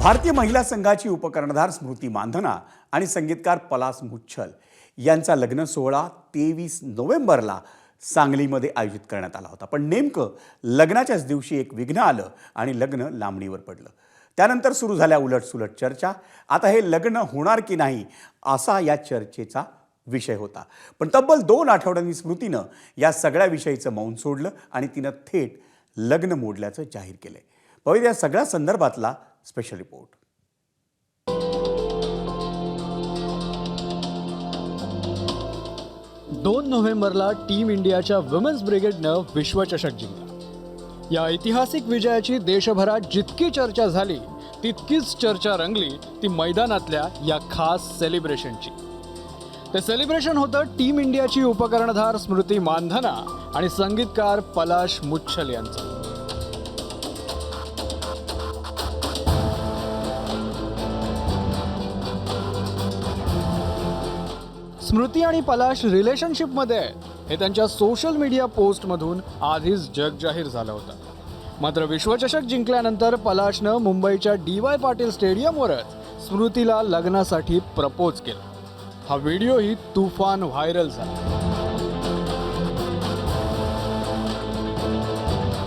भारतीय महिला संघाची उपकर्णधार स्मृती मानधना आणि संगीतकार पलास मुच्छल यांचा लग्न सोहळा तेवीस नोव्हेंबरला सांगलीमध्ये आयोजित करण्यात आला होता. पण नेमकं लग्नाच्याच दिवशी एक विघ्न आलं आणि लग्न लांबणीवर पडलं. त्यानंतर सुरू झाल्या उलटसुलट चर्चा. आता हे लग्न होणार की नाही असा या चर्चेचा विषय होता. पण तब्बल दोन आठवड्यांनी स्मृतीनं या सगळ्या विषयीचं मौन सोडलं आणि तिनं थेट लग्न मोडल्याचं जाहीर केलंय. पाहूया या सगळ्या संदर्भातला स्पेशल रिपोर्ट दोन नोव्हेंबरला टीम इंडियाच्या वुमेन्स ब्रिगेडनं विश्वचषक जिंकला. या ऐतिहासिक विजयाची देशभरात जितकी चर्चा झाली तितकीच चर्चा रंगली ती मैदानातल्या या खास सेलिब्रेशनची ते सेलिब्रेशन होतं टीम इंडियाची उपकर्णधार स्मृती मानधना आणि संगीतकार पलाश मुच्छल यांचं. स्मृती आणि पलाश रिलेशनशिपमध्ये आहे हे त्यांच्या सोशल मीडिया पोस्टमधून आधीच जग जाहीर झालं होतं. मात्र विश्वचषक जिंकल्यानंतर पलाशनं मुंबईच्या डी वाय पाटील स्टेडियमवरच स्मृतीला लग्नासाठी प्रपोज केला. हा व्हिडिओही तुफान व्हायरल झाला.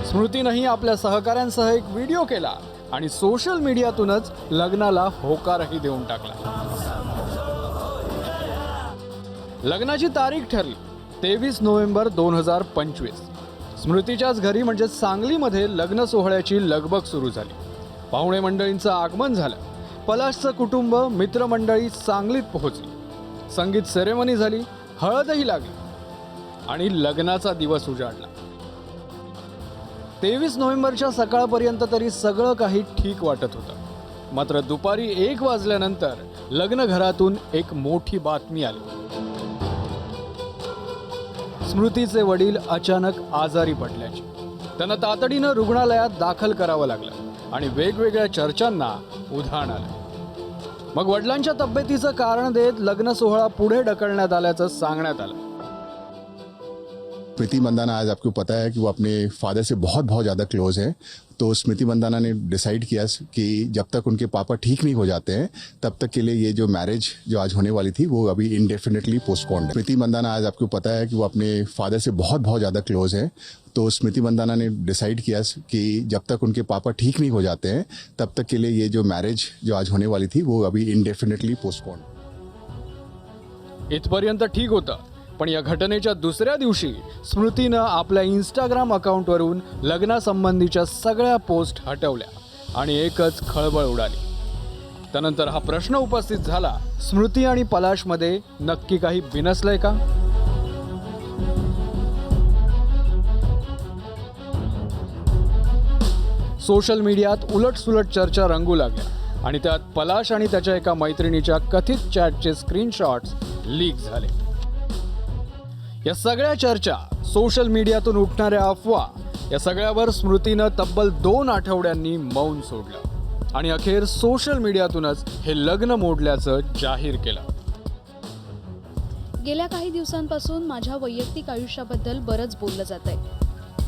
स्मृतीनंही आपल्या सहकाऱ्यांसह एक व्हिडिओ केला आणि सोशल मीडियातूनच लग्नाला होकारही देऊन टाकला. लग्नाची तारीख ठरली. तेवीस नोव्हेंबर दोन हजार पंचवीस. स्मृतीच्याच घरी म्हणजे सांगलीमध्ये लग्न सोहळ्याची लगबग सुरू झाली. पाहुणे मंडळींचं आगमन झालं. पलाशचं कुटुंब मित्रमंडळी सांगलीत पोहोचली. संगीत सेरेमनी झाली हळदही लागली आणि लग्नाचा दिवस उजाडला. तेवीस नोव्हेंबरच्या सकाळपर्यंत तरी सगळं काही ठीक वाटत होतं. मात्र दुपारी एक वाजल्यानंतर लग्न घरातून एक मोठी बातमी आली. स्मृतीचे वडील अचानक आजारी पडल्याचे. त्यांना तातडीनं रुग्णालयात दाखल करावं लागलं आणि वेगवेगळ्या चर्चांना उधाण आलं. मग वडिलांच्या तब्येतीचं कारण देत लग्न सोहळा पुढे ढकलण्यात आल्याचं सांगण्यात आलं. स्मृति मंदाना, आज आपको पता है कि वो अपने फादर से बहुत बहुत ज़्यादा क्लोज हैं। तो स्मृति मंदाना ने डिसाइड किया कि जब तक उनके पापा ठीक नहीं हो जाते हैं, तब तक के लिए ये जो मैरिज जो आज होने वाली थी, वो अभी इनडेफिनेटली पोस्टपोन्ड है। स्मृति मंदाना, आज आपको पता है कि वो अपने फादर से बहुत बहुत ज़्यादा क्लोज हैं। तो स्मृति मंदाना ने डिसाइड किया कि जब तक उनके पापा ठीक नहीं हो जाते हैं, तब तक के लिए ये जो मैरिज जो आज होने वाली थी, वो अभी इनडेफिनेटली पोस्टपोन्ड इथपर्यंत ठीक होतं। पण या घटनेच्या दुसऱ्या दिवशी स्मृतीनं आपल्या इंस्टाग्राम अकाउंटवरून लग्नासंबंधीच्या सगळ्या पोस्ट हटवल्या आणि एकच खळबळ उडाली. त्यानंतर हा प्रश्न उपस्थित झाला स्मृती आणि पलाशमध्ये नक्की काही बिनसलंय का? सोशल मीडियात उलटसुलट चर्चा रंगू लागल्या आणि त्यात पलाश आणि त्याच्या एका मैत्रिणीच्या कथित चॅटचे स्क्रीनशॉट्स लीक झाले. या सगळ्या चर्चा सोशल मीडियातून उठणाऱ्या अफवा या सगळ्यावर स्मृतीनं तब्बल दोन आठवड्यांनी मौन सोडलं. आणि अखेर सोशल मीडियातूनच हे लग्न मोडल्याचं जाहीर केलं. गेल्या काही दिवसांपासून माझ्या वैयक्तिक आयुष्याबद्दल बरंच बोललं जात आहे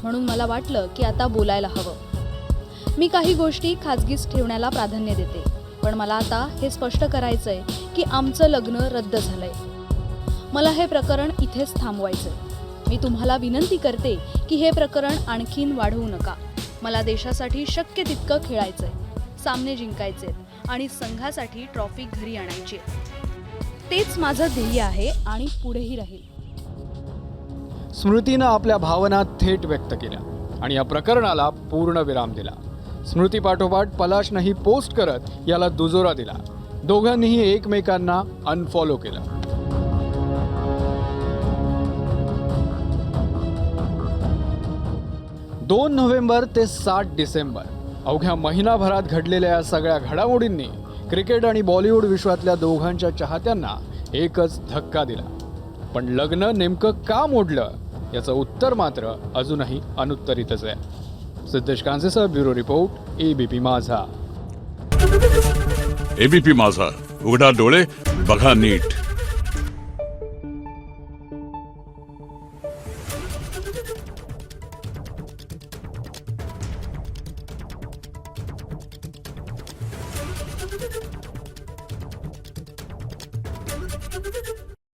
म्हणून मला वाटलं की आता बोलायला हवं. मी काही गोष्टी खाजगीच ठेवण्याला प्राधान्य देते पण मला आता हे स्पष्ट करायचं आहे की आमचं लग्न रद्द झालंय. मला हे प्रकरण इथेच थांबवायचं मी तुम्हाला विनंती करते की हे प्रकरण आणखीन वाढवू नका. मला देशासाठी शक्य तितकं खेळायचंय. सामने जिंकायचे आणि संघासाठी ट्रॉफी घरी आणायची. तेच माझं ध्येय आहे आणि पुढेही राहील. स्मृतीनं आपल्या भावना थेट व्यक्त केल्या आणि या प्रकरणाला पूर्ण विराम दिला. स्मृती पाठोपाठ पलाशनंही पोस्ट करत याला दुजोरा दिला. दोघांनीही एकमेकांना अनफॉलो केलं. दोन नोव्हेंबर ते सात डिसेंबर. अवघ्या महिनाभरात घडलेल्या या सगळ्या घडामोडींनी क्रिकेट आणि बॉलिवूड विश्वातल्या दोघांच्या चाहत्यांना एकच धक्का दिला. पण लग्न नेमकं का मोडलं याचं उत्तर मात्र अजूनही अनुत्तरितच आहे. Siddhesh कांसेसह bureau report ABP Majha. ABP Majha. उघडा डोळे बघा नीट.